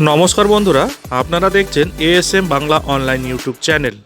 নমস্কার বন্ধুরা, আপনারা দেখছেন ASM Bangla online YouTube channel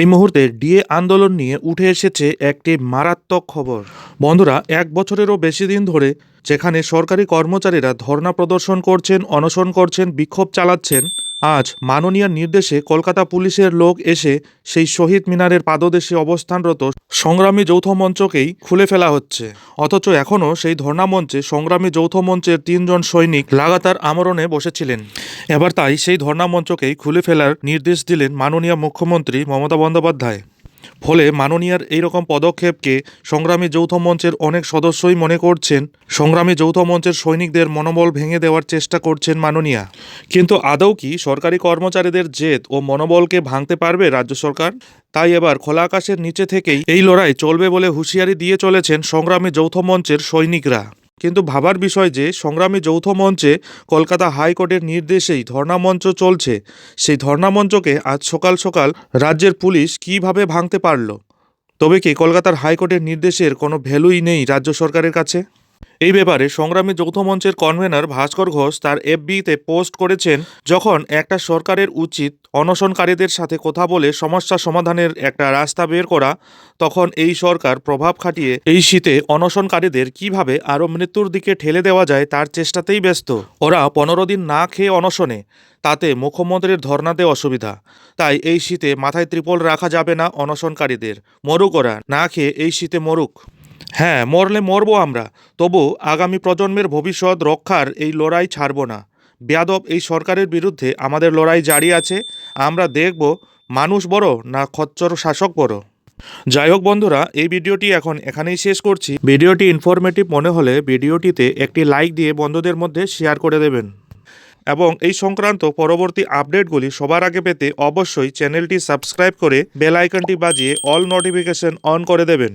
এই মুহূর্তে ডিএ আন্দোলন নিয়ে উঠে এসেছে একটি মারাত্মক খবর। বন্ধুরা, এক বছরেরও বেশি দিন ধরে যেখানে সরকারি কর্মচারীরা ধর্না প্রদর্শন করছেন, অনশন করছেন, বিক্ষোভ চালাচ্ছেন আজ মাননীয়ার নির্দেশে কলকাতা পুলিশের লোক এসে সেই শহীদ মিনারের পাদদেশে অবস্থানরত সংগ্রামী যৌথ মঞ্চকেই খুলে ফেলা হচ্ছে। অথচ এখনও সেই ধর্না মঞ্চে সংগ্রামী যৌথ মঞ্চের তিনজন সৈনিক লাগাতার আমরণে বসেছিলেন। এবার তাই সেই ধর্না মঞ্চকেই খুলে ফেলার নির্দেশ দিলেন মাননীয় মুখ্যমন্ত্রী মমতা বন্দ্যোপাধ্যায়। ফলে মাননীয়ার এইরকম পদক্ষেপকে সংগ্রামী যৌথ মঞ্চের অনেক সদস্যই মনে করছেন, সংগ্রামী যৌথ মঞ্চের সৈনিকদের মনোবল ভেঙে দেওয়ার চেষ্টা করছেন মাননীয়া। কিন্তু আদৌ কি সরকারি কর্মচারীদের জেদ ও মনোবলকে ভাঙতে পারবে রাজ্য সরকার? তাই এবার খোলা আকাশের নিচে থেকেই এই লড়াই চলবে বলে হুঁশিয়ারি দিয়ে চলেছেন সংগ্রামী যৌথ মঞ্চের সৈনিকরা। কিন্তু ভাবার বিষয় যে, সংগ্রামী যৌথ মঞ্চে কলকাতা হাইকোর্টের নির্দেশেই ধর্ণামঞ্চ চলছে। সেই ধর্ণামঞ্চকে আজ সকাল সকাল রাজ্যের পুলিশ কীভাবে ভাঙতে পারল? তবে কি কলকাতার হাইকোর্টের নির্দেশের কোনো ভ্যালুই নেই রাজ্য সরকারের কাছে? এই ব্যাপারে সংগ্রামী যৌথ মঞ্চের কনভেনার ভাস্কর ঘোষ তার এফবিতে পোস্ট করেছেন যখন একটা সরকারের উচিত অনশনকারীদের সাথে কথা বলে সমস্যা সমাধানের একটা রাস্তা বের করা, তখন এই সরকার প্রভাব খাটিয়ে এই শীতে অনশনকারীদের কীভাবে আরও মৃত্যুর দিকে ঠেলে দেওয়া যায় তার চেষ্টাতেই ব্যস্ত। ওরা পনেরো দিন না খেয়ে অনশনে, তাতে মুখ্যমন্ত্রীর ধর্নাতে অসুবিধা। তাই এই শীতে মাথায় ত্রিপল রাখা যাবে না অনশনকারীদের। মরুক ওরা, না খেয়ে এই শীতে মরুক। হ্যাঁ মরলে মরবো আমরা। তবু আগামী প্রজন্মের ভবিষ্যৎ রক্ষার এই লড়াই ছাড়ব না। বেয়াদব এই সরকারের বিরুদ্ধে আমাদের লড়াই জারি আছে। আমরা দেখব মানুষ বড় না খচ্চর শাসক বড়। যাই হোক বন্ধুরা, এই ভিডিওটি এখন এখানেই শেষ করছি। ভিডিওটি ইনফরমেটিভ মনে হলে ভিডিওটিতে একটি লাইক দিয়ে বন্ধুদের মধ্যে শেয়ার করে দেবেন। এবং এই সংক্রান্ত পরবর্তী আপডেটগুলি সবার আগে পেতে অবশ্যই চ্যানেলটি সাবস্ক্রাইব করে বেল আইকনটি বাজিয়ে অল নোটিফিকেশন অন করে দেবেন।